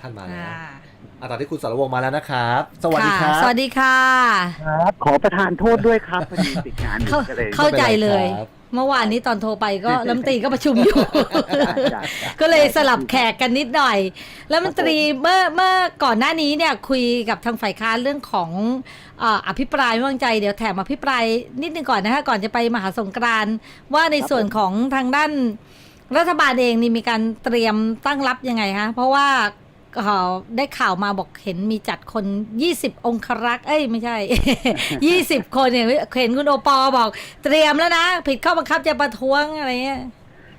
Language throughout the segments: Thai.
ท่านมาแล้วอ่าอะตอนที่คุณสรวงศ์มาแล้วนะครับ สวัสดีคค่ะรับ สวัสดีค่ะ ครับ ขอประทานโทษด้วยครับพอดีติดงานอยู่เข้าก็เลยเข้าใจเลยครับเมื่อวานนี้ตอนโทรไปก็รัฐมนตรีก็ประชุมอยู่จ้ะจ้ะก็เลยสลับแขกกันนิดหน่อย แล้วมนตรีเมื่อเมื่อก่อนหน้านี้เนี่ยคุยกับทางฝ่ายค้านเรื่องของเอ่ออภิปรายไม่วางใจเดี๋ยวแถมอภิปรายนิดนึงก่อนนะคะก่อนจะไปมหาสงกรานต์ว่าในส่วนของทางด้านรัฐบาลเองนี่มีการเตรียมตั้งรับยังไงคะเพราะว่า เอ่อได้ข่าวมาบอกเห็นมีจัดคน 20 องครักษ์เอ้ยไม่ใช่ 20 คนเนี่ยเห็นคุณโอปอบอก เตรียมแล้วนะ ผิดข้อบังคับจะประท้วงอะไรเงี้ย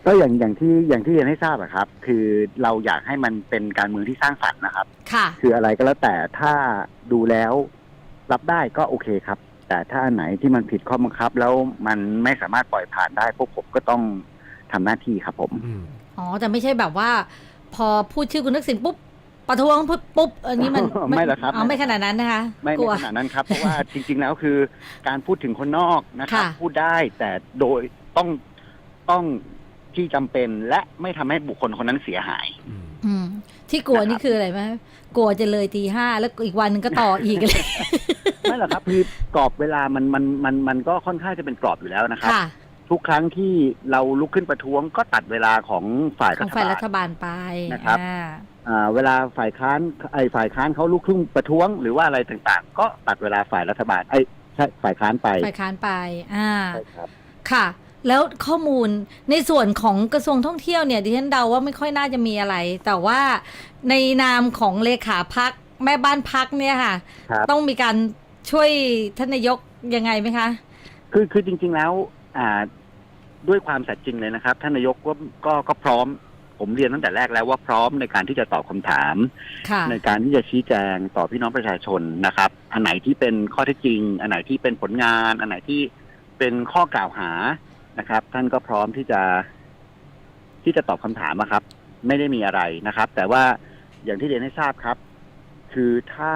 ก็อย่างอย่างที่อย่างที่เรียนให้ทราบอะครับ คือเราอยากให้มันเป็นการเมืองที่สร้างสรรค์นะครับ ค่ะ คืออะไรก็แล้วแต่ถ้าดูแล้วรับได้ก็โอเคครับ แต่ถ้าอันไหนที่มันผิดข้อบังคับ แล้วมันไม่สามารถปล่อยผ่านได้พวกผมก็ต้องทำหน้าที่ครับผม อืม อ๋อแต่ไม่ใช่แบบว่า พอพูดชื่อคุณทักษิณปุ๊บ ประท้วงปุ๊บปุ๊บอันนี้มันไม่หรอกครับ อ๋อไม่ขนาดนั้นนะคะไม่กลัไม่วขนาดนั้นครับ เพราะว่าจริง ๆ แล้วคือการพูดถึงคนนอกนะครับ ค่ะ พูดได้แต่โดยต้องต้องที่จำเป็นและไม่ทำให้บุคคลคนนั้นเสียหาย อืมอืมที่กลัวนะครับนี่คืออะไรไหมกลัวจะเลยตีห้าแล้วอีกวันหนึงก็ต่ออีกเลยไม่หรอกครับ คือกรอบเวลามันมันมันมันก็ค่อนข้างจะเป็นกรอบอยู่แล้วนะครับ ค่ะ ทุกครั้งที่เราลุกขึ้นประท้วงก็ตัดเวลาของฝ่ายขรัองฐฝ่ายบารัลฐบาลไปนะครับ อ่าอ่า เวลาฝ่ายค้านไอ้ฝ่ายค้านเขาลุกขึ้นประท้วงหรือว่าอะไรต่างๆ ก็ตัดเวลาฝ่ายรัฐบาลไอ้ใช่ฝ่ายค้านไปฝ่ายค้านไป อ่าใช่ครับค่ะ แล้วข้อมูลในส่วนของกระทรวงท่องเที่ยวเนี่ยดิฉันเดาว่าไม่ค่อยน่าจะมีอะไร แต่ว่าในนามของเลขาพักแม่บ้านพักเนี่ยค่ะครับต้องมีการช่วยท่านนายกยังไงไหมคะ คือคือจริง ๆแล้ว อ่าด้วยความสัตย์จริงเลยนะครับ ท่านนายกก็ก็ก็พร้อม ผมเรียนตั้งแต่แรกแล้วว่าพร้อมในการที่จะตอบคำถามค่ะในการที่จะชี้แจงต่อพี่น้องประชาชนนะครับ อันไหนที่เป็นข้อเท็จจริง อันไหนที่เป็นผลงาน อันไหนที่เป็นข้อกล่าวหานะครับ ท่านก็พร้อมที่จะ ที่จะตอบคำถามอะครับ ไม่ได้มีอะไรนะครับ แต่ว่าอย่างที่เรียนให้ทราบครับ คือถ้า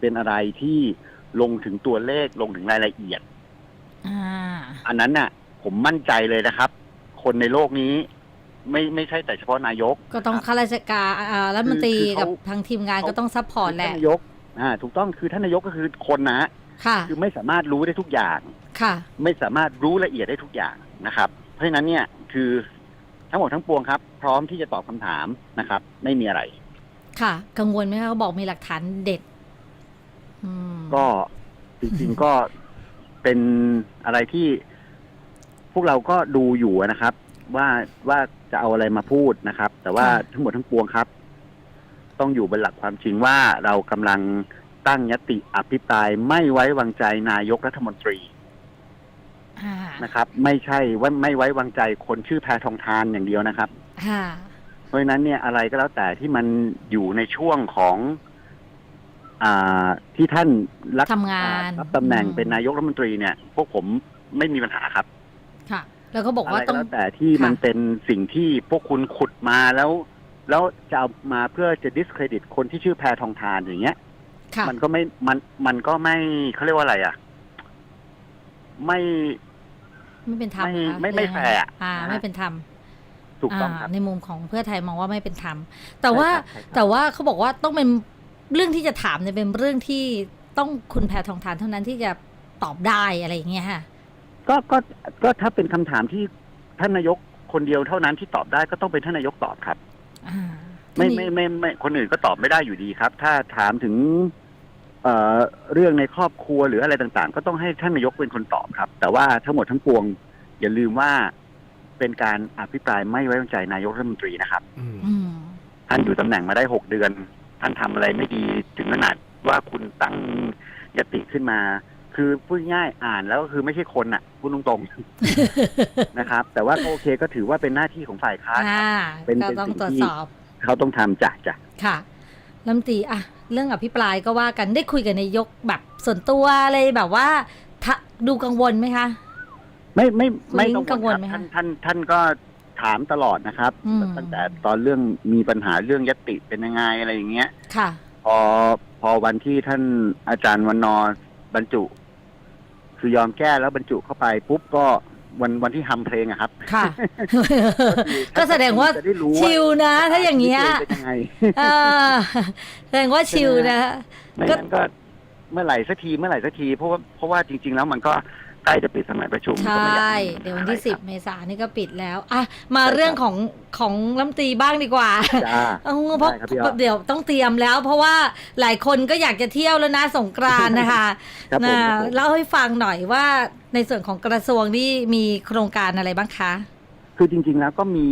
เป็นอะไรที่ลงถึงตัวเลขลงถึงรายละเอียดอ่าอันนั้นน่ะ ผมมั่นใจเลยนะครับ คนในโลกนี้ ไม่ไม่ใช่แต่เฉพาะนายกก็ต้องข้าราชการอ่ารัฐมนตรีคือเขากับทางทีมงานก็ต้องซัพพอร์ตแหท่าละนนายกอ่าถูกต้องคือท่านนายกก็คือคนนะค่ะ คือไม่สามารถรู้ได้ทุกอย่างค่ะ ไม่สามารถรู้ละเอียดได้ทุกอย่างนะครับ เพราะฉะนั้นเนี่ยคือทั้งหมดทั้งปวงครับ พร้อมที่จะตอบคำถามนะครับ ไม่มีอะไร ค่ะ กังวลไหมคะเขาบอกมีหลักฐานเด็ดอืมก็จริงๆก็เป็นอะไรที่พวกเราก็ดูอยู่นะครับ ว่าว่า จะเอาอะไรมาพูดนะครับ แต่ว่าทั้งหมดทั้งปวงครับ ต้องอยู่บนหลักความจริงว่าเรากำลังตั้งยติอภิปรายไม่ไว้วางใจนายกรัฐมนตรีอ่านะครับ ไม่ใช่ว่าไม่ไว้วางใจคนชื่อแพทองทานอย่างเดียวนะครับค่ะเพราะฉะนั้นเนี่ยอะไรก็แล้วแต่ที่มันอยู่ในช่วงของอ่าที่ท่านรับทำงานอ่รับตำแหน่งอืมเป็นนายกรัฐมนตรีเนี่ย พวกผมไม่มีปัญหาครับ ค่ะ แล้วก็บอกอะว่าไรต้ก็อง แล้วแต่ที่ค่ะ มันเป็นสิ่งที่พวกคุณขุดมาแล้ว แล้วจะเอามาเพื่อจะ discredit คนที่ชื่อแพทองทานอย่างเงี้ย ค่ะ มันก็ไม่ มัน มันก็ไม่เขาเรียกว่าอะไรอะ ไม่ ไม่เป็นธรรมไม่นะคะไม่ไม่หรือยังงแฟร์อะอ่า นะฮะ ไม่เป็นธรรมถูกต้องครับาในมุมของเพื่อไทยมองว่าไม่เป็นธรรม แต่ว่าใช่ครับใช่ครับ แต่ว่าเขาบอกว่าต้องเป็นเรื่องที่จะถามเนี่ยเป็นเรื่องที่ต้องคุณแพทองทานเท่านั้นที่จะตอบได้อะไรอย่างเงี้ยค่ะ ก็ก็ก็ถ้าเป็นคำถามที่ท่านนายกคนเดียวเท่านั้นที่ตอบได้ก็ต้องเป็นท่านนายกตอบครับอ่าไม่ทีนี้ไม่ไม่ไม่คนอื่นก็ตอบไม่ได้อยู่ดีครับ ถ้าถามถึง เอ่อเรื่องในครอบครัวหรืออะไรต่าง ๆ ก็ต้องให้ท่านนายกเป็นคนตอบครับ แต่ว่าทั้งหมดทั้งปวง อย่าลืมว่าเป็นการอภิปรายไม่ไว้วางใจนายกรัฐมนตรีนะครับอืมอืมท่านอยู่ตำแหน่งมาได้หกเดือน ท่านทำอะไรไม่ดีถึงขนาดว่าคุณตั้งยติขึ้นมา คือพูดง่ายๆอ่านแล้วก็คือไม่ใช่คนอะพูดตรงๆ นะครับ แต่ว่าก็โอเคก็ถือว่าเป็นหน้าที่ของฝ่ายค้านครับอ่าเป็นก็เป็นต้องสิ่งตรวจที่สอบเขาต้องทำจ้ะจ้ะค่ะลำตรีอะเรื่องอภิปรายก็ว่ากันได้คุยกับนายกแบบส่วนตัวอะไรแบบว่าทะดูกังวลไหมคะ ไม่ไม่คุณไม่ลิ้นต้องกังวลครับไหมคะท่านท่านท่านก็ถามตลอดนะครับอืมตั้งแต่ตอนเรื่องมีปัญหาเรื่องยติเป็นยังไงอะไรอย่างเงี้ย ค่ะ พอพอวันที่ท่านอาจารย์วันนอร์บรรจุ คือยอมแก้แล้วบรรจุเข้าไปปุ๊บก็วันวันที่ทำเพลงอะครับ ค่ะ ก็แสดงว่าจะได้รู้ชิลนะ ถ้าอย่างเงี้ยเป็นยังไงเออแสดงว่าชิลนะ ไม่ก็งั้นก็เมื่อไหร่สักทีเมื่อไหร่สักทีเพราะว่าเพราะว่าจริง ๆ แล้วมันก็ ใกล้จะปิดสมัยประชุมใชก็ไม่อยา่กเดี๋ยววันที่อะไรครับ10เมษายนนี่ก็ปิดแล้วอะมาเรื่องของของลำตรีบ้างดีกว่าจ้า เออเพราะได้ครับพี่อ้อ เดี๋ยวต้องเตรียมแล้ว เพราะว่าหลายคนก็อยากจะเที่ยวแล้วนะสงกรานต์นะคะครับผมนะครับผม เล่าให้ฟังหน่อยว่าในส่วนของกระทรวงนี่มีโครงการอะไรบ้างคะ คือจริง ๆ แล้วก็มี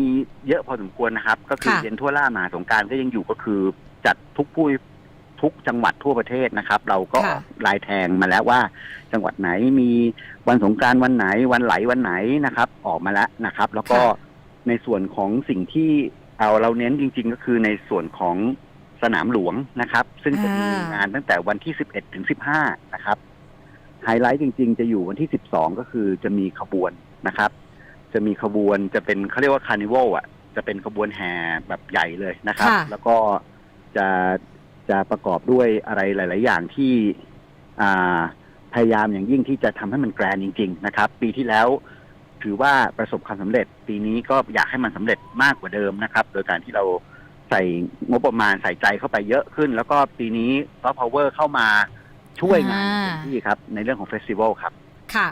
เยอะพอสมควรนะครับ ก็คือค่ะ เย็นทั่วล่ามหาสงกรารก็ยังอยู่ก็คือจัดทุกผู้ ทุกจังหวัดทั่วประเทศนะครับ เราก็ค่ะ ลายแทงมาแล้วว่า จังหวัดไหนมีวันสงกรารวันไหนวันไหลวันไหนนะครับ ออกมาแล้วนะครับ แล้วก็ในส่วนของสิ่งที่เอาเราเน้นจริง ๆ ก็คือในส่วนของสนามหลวงนะครับ ซึ่งจะมีอ่าง งานตั้งแต่วันที่ 11 ถึง 15 นะครับ ไฮไลท์จริง ๆ จะอยู่วันที่ 12 ก็คือจะมีขบวนนะครับ จะมีขบวนจะเป็นเขาเรียกว่าคาร์นิวัลอะ จะเป็นขบวนแห่แบบใหญ่เลยนะครับ ค่ะ แล้วก็จะ จะประกอบด้วยอะไรหลาย ๆ อย่างที่อ่าพยายามอย่างยิ่งที่จะทำให้มันแกรนด์จริง ๆ นะครับ ปีที่แล้วถือว่าประสบความสำเร็จ ปีนี้ก็อยากให้มันสำเร็จมากกว่าเดิมนะครับ โดยการที่เราใส่งบประมาณใส่ใจเข้าไปเยอะขึ้น แล้วก็ปีนี้ซอฟต์พาวเวอร์เข้ามาช่วยงานอ่าเต็มที่ครับ ในเรื่องของเฟสติวัลครับ ค่ะ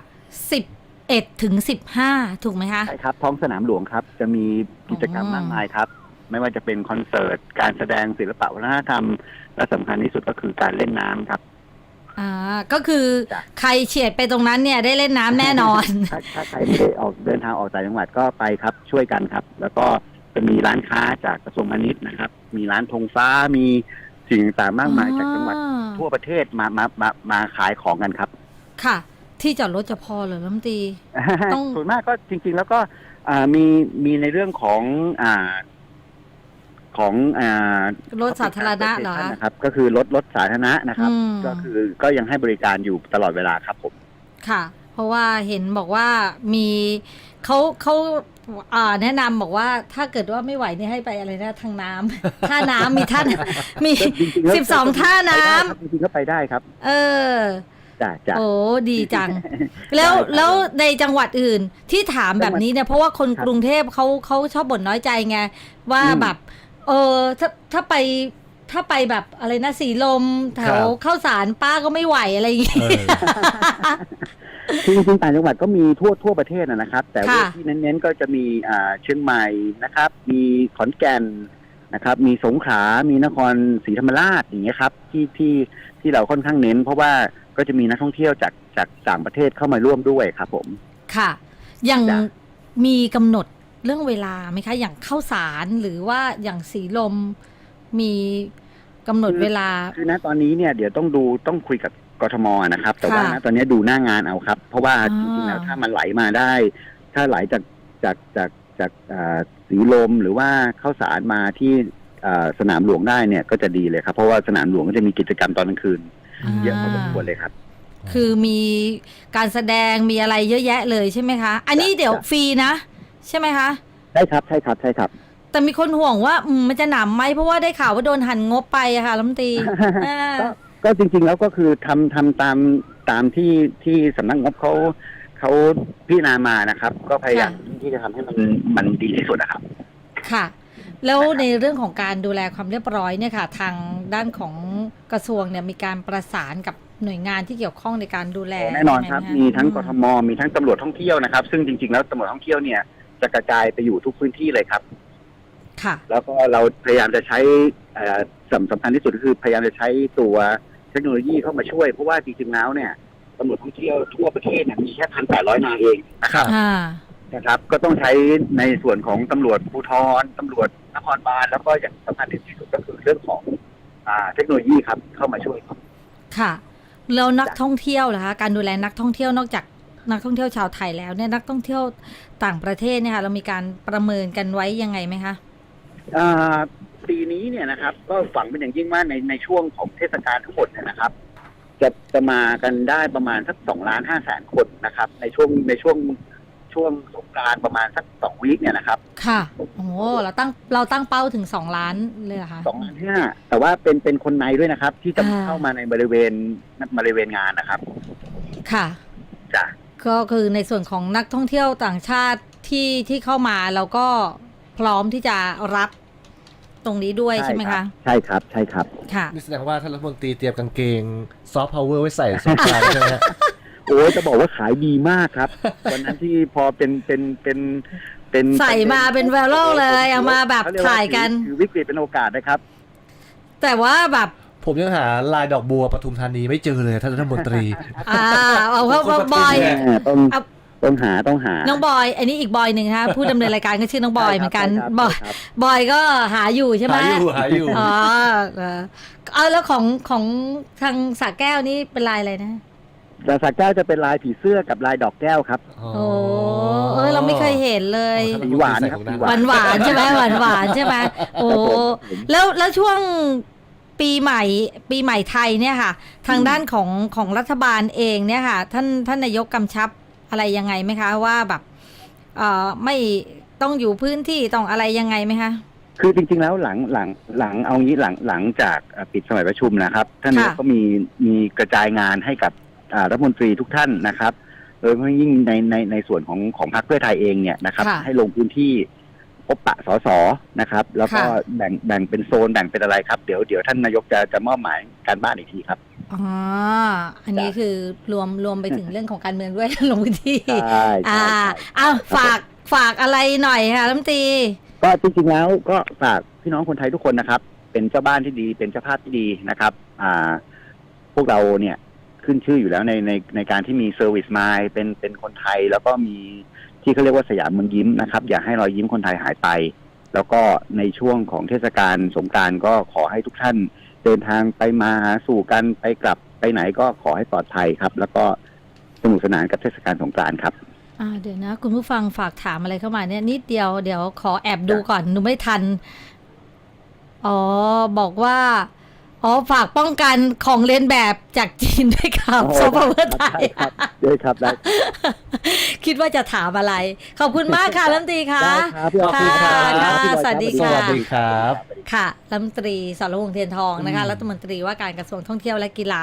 11ถึง15ถูกไหมคะ ใช่ครับ ท้องสนามหลวงครับ จะมีกิจกรรมอ๋อมากมายครับ ไม่ว่าจะเป็นคอนเสิร์ต การแสดงศิลปะวัฒนธรรม และสำคัญที่สุดก็คือการเล่นน้ำครับ อ่า ก็คือจ้ะใครเฉียดไปตรงนั้นเนี่ยได้เล่นน้ำแน่นอน ถ้าถ้าใครไม่ได้ออกเดินทางออกต่างจังหวัดก็ไปครับ ช่วยกันครับ แล้วก็จะมีร้านค้าจากกระทรวงพาณิชย์นะครับ มีร้านธงฟ้ามีสิ่งต่างๆมากมายจากจังหวัดทั่วประเทศมามามามาขายของกันครับ ค่ะ ที่จอดรถจะพอเหรอลำตรีต้อง ส่วนมากก็จริง ๆ แล้วก็อ่ามีมีในเรื่องของอ่า ของอ่ารถสาธารณะเหรอคะนะครับ ก็คือรถรถสาธารณะนะครับ อืม ก็คือก็ยังให้บริการอยู่ตลอดเวลาครับผม ค่ะ เพราะว่าเห็นบอกว่ามีเขาเขาอ่าแนะนำบอกว่าถ้าเกิดว่าไม่ไหวเนี่ยให้ไปอะไรนะทางน้ำ ท่าน้ำมีท่ามีจริงๆแล้วสิบสองท่าน้ำไปได้ครับจริงๆก็ไปได้ครับเออ จ้ะจ้ะ โอ้ดีจัง แล้วได้ครับแล้วในจังหวัดอื่นที่ถามแบบนี้เนี่ยเพราะว่าคนครับกรุงเทพเขาเขาชอบบ่นน้อยใจไงว่าอืมแบบ เออถ้าถ้าไปถ้าไปแบบอะไรนะสีลมแถครัวบเข้าสารป้าก็ไม่ไหวอะไรอย่างงี้เออจริงๆต่างจังหวัดก็มีทั่วทั่วประเทศนะนะครับ แต่ว่าค่ะที่เน้นๆก็จะมีอ่าเชียงใหม่นะครับ มีขอนแก่นนะครับ มีสงขลา มีนครศรีธรรมราชอย่างเงี้ยครับ ที่ที่ที่เราค่อนข้างเน้น เพราะว่าก็จะมีนักท่องเที่ยวจากจากต่างประเทศเข้ามาร่วมด้วยครับผม ค่ะ อย่างจ้ะมีกำหนด เรื่องเวลาไหมคะ อย่างเข้าสารหรือว่าอย่างสีลมมีกำหนดเวลาคือณตอนนี้เนี่ยเดี๋ยวต้องดูต้องคุยกับกทมนะครับ แต่ว่าค่ะณตอนนี้ดูหน้างานเอาครับ เพราะว่าอ่าจริงๆแล้วถ้ามันไหลมาได้ ถ้าไหลจากจากจากจากอ่าสีลมหรือว่าเข้าสารมาที่อ่าสนามหลวงได้เนี่ยก็จะดีเลยครับ เพราะว่าสนามหลวงก็จะมีกิจกรรมตอนกลางคืน เยอะพอสมควรเลยครับคือมีการแสดงมีอะไรเยอะแยะเลยใช่ไหมคะ อันนี้จ้ะเดี๋ยวจ้ะฟรีนะ ใช่ไหมคะ ใช่ครับใช่ครับใช่ครับ แต่มีคนห่วงว่าอืมมันจะหนำไหมเพราะว่าได้ข่าวว่าโดนหันงบไปอะค่ะรัฐมนตรีอ่าก็ก็จริงๆแล้วก็คือทำทำตามตามที่ที่สำนักงบเขาเขาพิจารณามานะครับ ก็พยายามที่จะทำให้มันมันดีที่สุดนะครับ ค่ะ แล้วในเรื่องของการดูแลความเรียบร้อยเนี่ยค่ะ ทางด้านของกระทรวงเนี่ยมีการประสานกับหน่วยงานที่เกี่ยวข้องในการดูแลแน่นอนครับ ยังไงไหมีทั้งกอืทมมีทั้งตำรวจท่องเที่ยวนะครับ ซึ่งจริงๆแล้วตำรวจท่องเที่ยวเนี่ย จะกระจายไปอยู่ทุกพื้นที่เลยครับ ค่ะ แล้วก็เราพยายามจะใช้เอ่อสำสำคัญที่สุดก็คือพยายามจะใช้ตัวเทคโนโลยีเข้ามาช่วย เพราะว่าจริงๆแล้วเนี่ยตำรวจท่องเที่ยวทั่วประเทศเนี่ยมีแค่พันแปดร้อยนายเองนะครับอ่านะครับ ก็ต้องใช้ในส่วนของตำรวจภูธรตำรวจนครบาลแล้วก็อย่างสำคัญที่สุดก็คือเรื่องของอ่าเทคโนโลยีครับเข้ามาช่วยครับค่ะแล้วนักท่องเที่ยวล่ะคะการดูแลนักท่องเที่ยวนอกจาก นักท่องเที่ยวชาวไทยแล้วเนี่ยนักท่องเที่ยวต่างประเทศเนี่ยค่ะเรามีการประเมินกันไว้ยังไงไหมคะอ่าปีนี้เนี่ยนะครับ ก็ฝังเป็นอย่างยิ่งว่าในในช่วงของเทศกาลทั้งหมดเนี่ยนะครับ จะจะมากันได้ประมาณสักสองล้านห้าแสนคนนะครับ ในช่วงในช่วงช่วงสงกรารประมาณสักสองวีคเนี่ยนะครับ ค่ะ โอ้เราตั้งเราตั้งเป้าถึงสองล้านเลยเหรอคะสองล้านห้าแต่ว่าเป็นเป็นคนในด้วยนะครับ ที่จะอ่าเข้ามาในบริเวณบริเวณงานนะครับ ค่ะจ้ะ ก็คือในส่วนของนักท่องเที่ยวต่างชาติที่ที่เข้ามาเราก็พร้อมที่จะรับตรงนี้ด้วยใช่ไหมคะ ใช่ครับ ใช่ครับ ค่ะ นี่แสดงว่าท่านรัฐมนตรีเตรียมกางเกงซอฟต์พาวเวอร์ไว้ใส่สงกรานต์ใช่ไหมฮะ โอ้ยจะบอกว่าขายดีมากครับ วันนั้นที่พอเป็นเป็นเป็นเป็นใส่มาเป็น viral เลยเอามาแบบเขเรีกว่ถ่ายกัน คือวิกฤตเป็นโอกาสนะครับ แต่ว่าแบบ ผมยังหาลายดอกบัวปทุมธานีไม่เจอเลยท่านรัฐมนตรี อ่าเอาเข้าคนปทุมบอย เนี่ยต้องเอาต้องหาต้องหาน้องบอย อันนี้อีกบอยหนึ่งนะคะผู้ดำเนินรายการก็ชื่อน้องบอยเหมือนกันใช่ครับบอยใช่ครับ บอยก็หาอยู่ใช่ไหมหาอยู่หาอยู่ อ๋อเออเอาแล้วของของทางสระแก้วนี่เป็นลายอะไรนะ แต่สักแก้วจะเป็นลายผีเสื้อกับลายดอกแก้วครับ โอ้เออเราไม่เคยเห็นเลย สีหวานครับสีหวานหวานๆใช่ไหมหวานหวานๆใช่ไหมโอ้ ครับผม แล้วแล้วช่วง ปีใหม่ปีใหม่ไทยเนี่ยค่ะ ทางด้านของของรัฐบาลเองเนี่ยค่ะ ท่านท่านนายกกำชับอะไรยังไงไหมคะ ว่าแบบเอ่อไม่ต้องอยู่พื้นที่ต้องอะไรยังไงไหมคะคือจริงๆแล้วหลังหลังหลังเอางี้หลังหลังจากเอ่อปิดสมัยประชุมนะครับ ท่านนายกค่ะก็มีมีกระจายงานให้กับอ่ารัฐมนตรีทุกท่านนะครับโดยเฉพาะยิ่งในในในส่วนของของพรรคเพื่อไทยเองเนี่ยนะครับค่ะให้ลงพื้นที่พ บปะสสนะครับ แล้วก็ค่ะ แบ่งแบ่งเป็นโซนแบ่งเป็นอะไรครับ เดี๋ยวเดี๋ยวท่านนายกจะจะมอบหมายการบ้านอีกทีครับ อ๋ออันนี้คือรวมรวมไปถึงเรื่องของการเมืองด้วย ลงพื้นที่ ใช่อ่าใช่เอาฝากฝากอะไรหน่อยค่ะรัฐมนตรี ก็จริงๆแล้วก็ฝากพี่น้องคนไทยทุกคนนะครับ เป็นเจ้าบ้านที่ดีเป็นเจ้าภาพที่ดีนะครับ อ่า พวกเราเนี่ยขึ้นชื่ออยู่แล้วในในในการที่มีเซอร์วิสมายเป็นเป็นคนไทยแล้วก็มี ที่เขาเรียกว่าสยามเมืองยิ้มนะครับอย่าให้รอยยิ้มคนไทยหายไป แล้วก็ในช่วงของเทศกาลสงกรารก็ขอให้ทุกท่าน เดินทางไปมาหาสู่กันไปกลับไปไหนก็ขอให้ปลอดภัยครับ แล้วก็สนุกสนานกับเทศกาลสงกรานครับอ่าเดี๋ยวนะ คุณผู้ฟังฝากถามอะไรเข้ามาเนี่ยนิดเดียวเดี๋ยวขอแอบดูก่อนหนูไม่ทัน อ๋อบอกว่า อ๋อฝากป้องกันของเลียนแบบจากจีนด้วยครับโอ้โซเปอร์ไทย ได้ครับได้ครับได้คิดว่าจะถามอะไร ขอบคุณมากค่ะรัฐมนตรีค่ะ ได้ครับพี่ออฟค่ะครับค่ะพี่บอยสวัสดีสค่ะ วัสดีครับ ค่ะรัฐมนตรีสรวงศ์เทียนทองนะคะรัฐมนตรีว่าการกระทรวงท่องเที่ยวและกีฬา